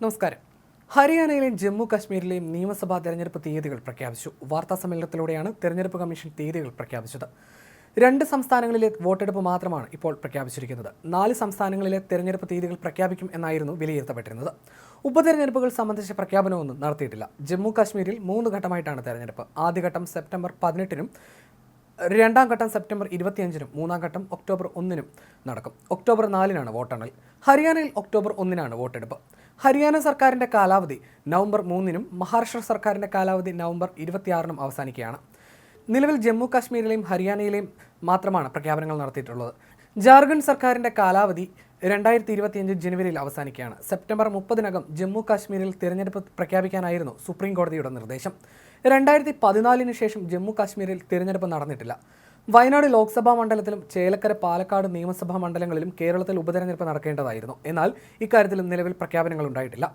നമസ്കാരം. ഹരിയാനയിലെയും ജമ്മു കാശ്മീരിലെയും നിയമസഭാ തെരഞ്ഞെടുപ്പ് തീയതികൾ പ്രഖ്യാപിച്ചു. വാർത്താ സമ്മേളനത്തിലൂടെയാണ് തെരഞ്ഞെടുപ്പ് കമ്മീഷൻ തീയതികൾ പ്രഖ്യാപിച്ചത്. രണ്ട് സംസ്ഥാനങ്ങളിലെ വോട്ടെടുപ്പ് മാത്രമാണ് ഇപ്പോൾ പ്രഖ്യാപിച്ചിരിക്കുന്നത്. നാല് സംസ്ഥാനങ്ങളിലെ തെരഞ്ഞെടുപ്പ് തീയതികൾ പ്രഖ്യാപിക്കും എന്നായിരുന്നു വിലയിരുത്തപ്പെട്ടിരുന്നത്. ഉപതെരഞ്ഞെടുപ്പുകൾ സംബന്ധിച്ച പ്രഖ്യാപനമൊന്നും നടത്തിയിട്ടില്ല. ജമ്മു കാശ്മീരിൽ മൂന്ന് ഘട്ടമായിട്ടാണ് തെരഞ്ഞെടുപ്പ്. ആദ്യഘട്ടം സെപ്റ്റംബർ പതിനെട്ടിനും രണ്ടാം ഘട്ടം സെപ്റ്റംബർ ഇരുപത്തിയഞ്ചിനും മൂന്നാം ഘട്ടം ഒക്ടോബർ ഒന്നിനും നടക്കും. ഒക്ടോബർ നാലിനാണ് വോട്ടെണ്ണൽ. ഹരിയാനയിൽ ഒക്ടോബർ ഒന്നിനാണ് വോട്ടെടുപ്പ്. ഹരിയാന സർക്കാരിന്റെ കാലാവധി നവംബർ മൂന്നിനും മഹാരാഷ്ട്ര സർക്കാരിന്റെ കാലാവധി നവംബർ ഇരുപത്തിയാറിനും അവസാനിക്കുകയാണ്. നിലവിൽ ജമ്മു കാശ്മീരിലെയും ഹരിയാനയിലെയും മാത്രമാണ് പ്രഖ്യാപനങ്ങൾ നടത്തിയിട്ടുള്ളത്. ജാർഖണ്ഡ് സർക്കാരിന്റെ കാലാവധി രണ്ടായിരത്തി ഇരുപത്തിയഞ്ച് ജനുവരിയിൽ അവസാനിക്കുകയാണ്. സെപ്റ്റംബർ മുപ്പതിനകം ജമ്മു കാശ്മീരിൽ തിരഞ്ഞെടുപ്പ് പ്രഖ്യാപിക്കാനായിരുന്നു സുപ്രീം കോടതിയുടെ നിർദ്ദേശം. രണ്ടായിരത്തി പതിനാലിന് ശേഷം ജമ്മു കാശ്മീരിൽ തിരഞ്ഞെടുപ്പ് നടന്നിട്ടില്ല. വയനാട് ലോക്സഭാ മണ്ഡലത്തിലും ചേലക്കര പാലക്കാട് നിയമസഭാ മണ്ഡലങ്ങളിലും കേരളത്തിൽ ഉപതെരഞ്ഞെടുപ്പ് നടക്കേണ്ടതായിരുന്നു. എന്നാൽ ഇക്കാര്യത്തിൽ നിലവിൽ പ്രഖ്യാപനങ്ങൾ ഉണ്ടായിട്ടില്ല.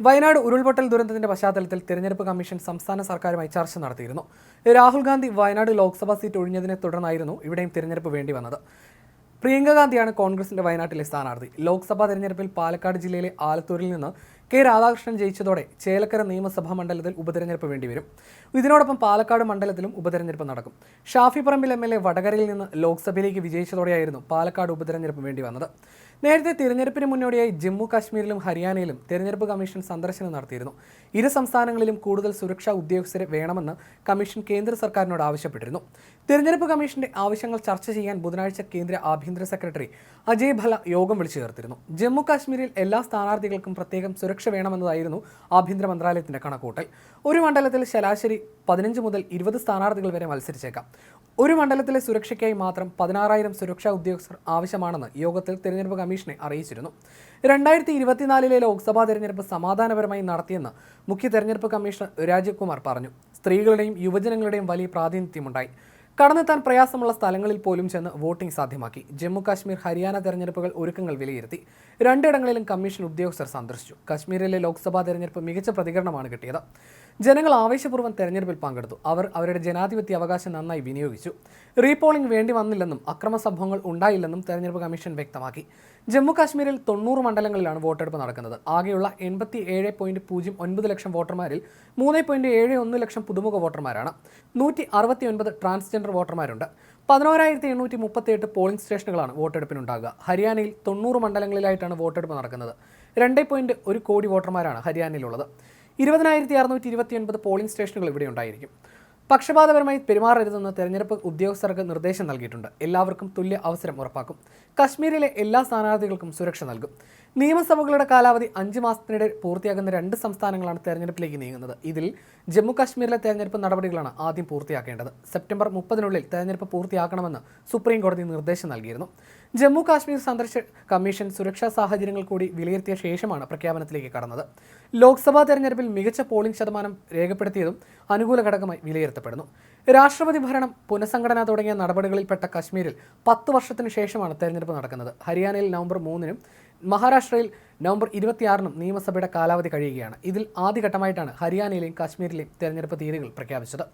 വയനാട് ഉരുൾപൊട്ടൽ ദുരന്തത്തിന്റെ പശ്ചാത്തലത്തിൽ തിരഞ്ഞെടുപ്പ് കമ്മീഷൻ സംസ്ഥാന സർക്കാരുമായി ചർച്ച നടത്തിയിരുന്നു. രാഹുൽ ഗാന്ധി വയനാട് ലോക്സഭാ സീറ്റ് ഒഴിഞ്ഞതിനെ തുടർന്നായിരുന്നു ഇവിടെയും തിരഞ്ഞെടുപ്പ് വേണ്ടി വന്നത്. പ്രിയങ്ക ഗാന്ധിയാണ് കോൺഗ്രസിന്റെ വയനാട്ടിലെ സ്ഥാനാർത്ഥി. ലോക്സഭാ തെരഞ്ഞെടുപ്പിൽ പാലക്കാട് ജില്ലയിലെ ആലത്തൂരിൽ നിന്ന് കെ രാധാകൃഷ്ണൻ ജയിച്ചതോടെ ചേലക്കര നിയമസഭാ മണ്ഡലത്തിൽ ഉപതെരഞ്ഞെടുപ്പ് വേണ്ടിവരും. ഇതിനോടൊപ്പം പാലക്കാട് മണ്ഡലത്തിലും ഉപതെരഞ്ഞെടുപ്പ് നടക്കും. Shafi Parambil M L A വടകരയിൽ നിന്ന് ലോക്സഭയിലേക്ക് വിജയിച്ചതോടെയായിരുന്നു പാലക്കാട് ഉപതെരഞ്ഞെടുപ്പ് വേണ്ടി വന്നത്. നേരത്തെ തിരഞ്ഞെടുപ്പിന് മുന്നോടിയായി ജമ്മു കാശ്മീരിലും ഹരിയാനയിലും തിരഞ്ഞെടുപ്പ് കമ്മീഷൻ സന്ദർശനം നടത്തിയിരുന്നു. ഇരു സംസ്ഥാനങ്ങളിലും കൂടുതൽ സുരക്ഷാ ഉദ്യോഗസ്ഥരെ വേണമെന്ന് കമ്മീഷൻ കേന്ദ്ര സർക്കാരിനോട് ആവശ്യപ്പെട്ടിരുന്നു. തിരഞ്ഞെടുപ്പ് കമ്മീഷന്റെ ആവശ്യങ്ങൾ ചർച്ച ചെയ്യാൻ ബുധനാഴ്ച കേന്ദ്ര ആഭ്യന്തര സെക്രട്ടറി അജയ് ഭല യോഗം വിളിച്ചു ചേർത്തിരുന്നു ജമ്മു കാശ്മീരിൽ എല്ലാ സ്ഥാനാർത്ഥികൾക്കും പ്രത്യേകം സുരക്ഷ വേണമെന്നതായിരുന്നു ആഭ്യന്തര മന്ത്രാലയത്തിന്റെ കണക്കൂട്ടൽ ഒരു മണ്ഡലത്തിൽ ശരാശരി പതിനഞ്ച് മുതൽ ഇരുപത് സ്ഥാനാർത്ഥികൾ വരെ മത്സരിച്ചേക്കാം. ഒരു മണ്ഡലത്തിലെ സുരക്ഷയ്ക്കായി മാത്രം പതിനാറായിരം സുരക്ഷാ ഉദ്യോഗസ്ഥർ ആവശ്യമാണെന്ന് യോഗത്തിൽ തിരഞ്ഞെടുപ്പ് കമ്മീഷനെ അറിയിച്ചിരുന്നു. രണ്ടായിരത്തി ഇരുപത്തിനാലിലെ ലോക്സഭാ തെരഞ്ഞെടുപ്പ് സമാധാനപരമായി നടത്തിയെന്ന് മുഖ്യ തെരഞ്ഞെടുപ്പ് കമ്മീഷണർ രാജീവ് കുമാർ പറഞ്ഞു. സ്ത്രീകളുടെയും യുവജനങ്ങളുടെയും വലിയ പ്രാതിനിധ്യമുണ്ടായി. കടന്നെത്താൻ പ്രയാസമുള്ള സ്ഥലങ്ങളിൽ പോലും ചെന്ന് വോട്ടിംഗ് സാധ്യമാക്കി. ജമ്മു കാശ്മീർ ഹരിയാന തെരഞ്ഞെടുപ്പുകൾ ഒരുക്കങ്ങൾ വിലയിരുത്തി. രണ്ടിടങ്ങളിലും കമ്മീഷൻ ഉദ്യോഗസ്ഥർ സന്ദർശിച്ചു. കാശ്മീരിലെ ലോക്സഭാ തെരഞ്ഞെടുപ്പ് മികച്ച പ്രതികരണമാണ് കിട്ടിയത്. ജനങ്ങൾ ആവേശപൂർവം തെരഞ്ഞെടുപ്പിൽ പങ്കെടുത്തു. അവർ അവരുടെ ജനാധിപത്യ അവകാശം നന്നായി വിനിയോഗിച്ചു. റീപോളിംഗ് വേണ്ടി വന്നില്ലെന്നും അക്രമ സംഭവങ്ങൾ ഉണ്ടായില്ലെന്നും തെരഞ്ഞെടുപ്പ് കമ്മീഷൻ വ്യക്തമാക്കി. ജമ്മു കാശ്മീരിൽ തൊണ്ണൂറ് മണ്ഡലങ്ങളിലാണ് വോട്ടെടുപ്പ് നടക്കുന്നത്. ആകെയുള്ള എൺപത്തി ഏഴ് പോയിന്റ് പൂജ്യം ഒൻപത് ലക്ഷം വോട്ടർമാരിൽ മൂന്ന് പോയിന്റ് ഏഴ് ഒന്ന് ലക്ഷം പുതുമുഖ വോട്ടർമാരാണ്. നൂറ്റി അറുപത്തി ഒൻപത് ട്രാൻസ്ജെൻഡർ വോട്ടർമാരുണ്ട്. പതിനോരായിരത്തി എണ്ണൂറ്റി മുപ്പത്തി എട്ട് പോളിംഗ് സ്റ്റേഷനുകളാണ് വോട്ടെടുപ്പിനുണ്ടാകുക. ഹരിയാനയിൽ തൊണ്ണൂറ് മണ്ഡലങ്ങളിലായിട്ടാണ് വോട്ടെടുപ്പ് നടക്കുന്നത്. രണ്ട് പോയിന്റ് ഒരു കോടി വോട്ടർമാരാണ് ഹരിയാനയിലുള്ളത്. ഇരുപതിനായിരത്തി അറുന്നൂറ്റി ഇരുപത്തി ഒൻപത് പോളിംഗ് സ്റ്റേഷനുകൾ ഇവിടെ ഉണ്ടായിരിക്കും. പക്ഷപാതപരമായി പെരുമാറരുതെന്ന് തെരഞ്ഞെടുപ്പ് ഉദ്യോഗസ്ഥർക്ക് നിർദ്ദേശം നൽകിയിട്ടുണ്ട്. എല്ലാവർക്കും തുല്യ അവസരം ഉറപ്പാക്കും. കശ്മീരിലെ എല്ലാ സ്ഥാനാർത്ഥികൾക്കും സുരക്ഷ നൽകും. നിയമസഭകളുടെ കാലാവധി അഞ്ച് മാസത്തിനിടെ പൂർത്തിയാകുന്ന രണ്ട് സംസ്ഥാനങ്ങളാണ് തെരഞ്ഞെടുപ്പിലേക്ക് നീങ്ങുന്നത്. ഇതിൽ ജമ്മു കാശ്മീരിലെ തെരഞ്ഞെടുപ്പ് നടപടികളാണ് ആദ്യം പൂർത്തിയാക്കേണ്ടത്. സെപ്റ്റംബർ മുപ്പതിനുള്ളിൽ തെരഞ്ഞെടുപ്പ് പൂർത്തിയാക്കണമെന്ന് സുപ്രീം കോടതി നിർദ്ദേശം നൽകിയിരുന്നു. ജമ്മു കാശ്മീർ സന്ദർശ കമ്മീഷൻ സുരക്ഷാ സാഹചര്യങ്ങൾ കൂടി വിലയിരുത്തിയ ശേഷമാണ് പ്രഖ്യാപനത്തിലേക്ക് കടന്നത്. ലോക്സഭാ തെരഞ്ഞെടുപ്പിൽ മികച്ച പോളിംഗ് ശതമാനം രേഖപ്പെടുത്തിയതും അനുകൂല ഘടകമായി വിലയിരുത്തപ്പെടുന്നു. രാഷ്ട്രപതി ഭരണം പുനഃസംഘടന തുടങ്ങിയ നടപടികളിൽപ്പെട്ട കശ്മീരിൽ പത്ത് വർഷത്തിന് ശേഷമാണ് തെരഞ്ഞെടുപ്പ് നടക്കുന്നത്. ഹരിയാനയിൽ നവംബർ മൂന്നിനും മഹാരാഷ്ട്രയിൽ നവംബർ ഇരുപത്തിയാറിനും നിയമസഭയുടെ കാലാവധി കഴിയുകയാണ്. ഇതിൽ ആദ്യഘട്ടമായിട്ടാണ് ഹരിയാനയിലെയും കാശ്മീരിലെയും തെരഞ്ഞെടുപ്പ് തീയതികൾ പ്രഖ്യാപിച്ചത്.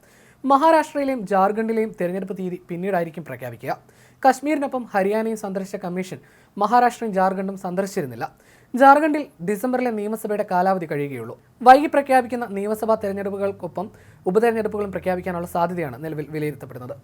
മഹാരാഷ്ട്രയിലെയും ജാർഖണ്ഡിലെയും തെരഞ്ഞെടുപ്പ് തീയതി പിന്നീടായിരിക്കും പ്രഖ്യാപിക്കുക. കശ്മീരിനൊപ്പം ഹരിയാനയും സന്ദർശിച്ച കമ്മീഷൻ മഹാരാഷ്ട്രയും ജാർഖണ്ഡും സന്ദർശിച്ചിരുന്നില്ല. ജാർഖണ്ഡിൽ ഡിസംബറിലെ നിയമസഭയുടെ കാലാവധി കഴിയുകയുള്ളൂ. വൈകി പ്രഖ്യാപിക്കുന്ന നിയമസഭാ തെരഞ്ഞെടുപ്പുകൾക്കൊപ്പം ഉപതെരഞ്ഞെടുപ്പുകളും പ്രഖ്യാപിക്കാനുള്ള സാധ്യതയാണ് നിലവിൽ വിലയിരുത്തപ്പെടുന്നത്.